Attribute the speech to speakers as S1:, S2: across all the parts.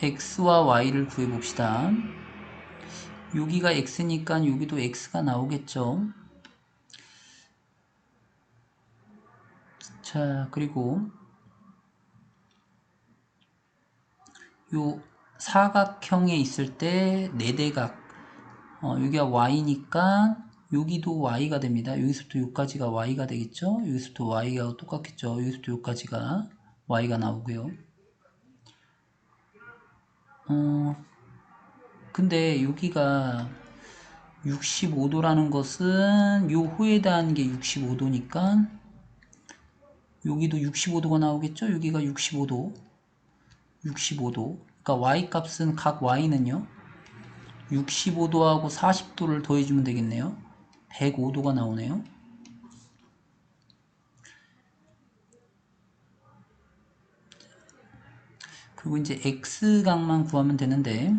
S1: x와 y를 구해봅시다. 여기가 x니까 여기도 x가 나오겠죠. 자, 그리고 요 사각형에 있을 때 네대각 어, 여기가 y니까 여기도 y가 됩니다. 여기서부터 여기까지가 y가 되겠죠. 여기서부터 y가 똑같겠죠. 여기서부터 여기까지가 y가 나오고요. 어, 근데 여기가 65도라는 것은 요 호에 대한 게 65도니까 여기도 65도가 나오겠죠? 여기가 65도 65도. 그러니까 y 값은 각 y는요 65도하고 40도를 더해주면 되겠네요. 105도가 나오네요 그리고 이제 x각만 구하면 되는데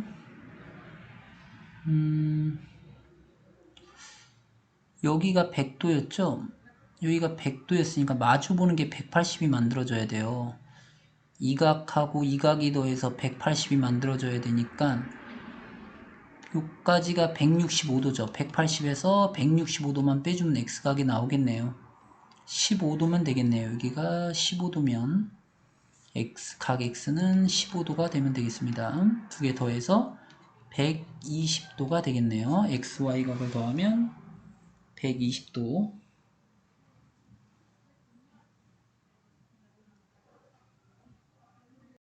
S1: 음, 여기가 100도였죠? 여기가 100도였으니까 마주보는 게 180이 만들어져야 돼요. 이 각하고 이 각이 더해서 180이 만들어져야 되니까 여기까지가 165도죠. 180에서 165도만 빼주면 x각이 나오겠네요. 15도면 되겠네요. 여기가 15도면 x, 각 x는 15도가 되면 되겠습니다. 두 개 더해서 120도가 되겠네요. Xy 각을 더하면 120도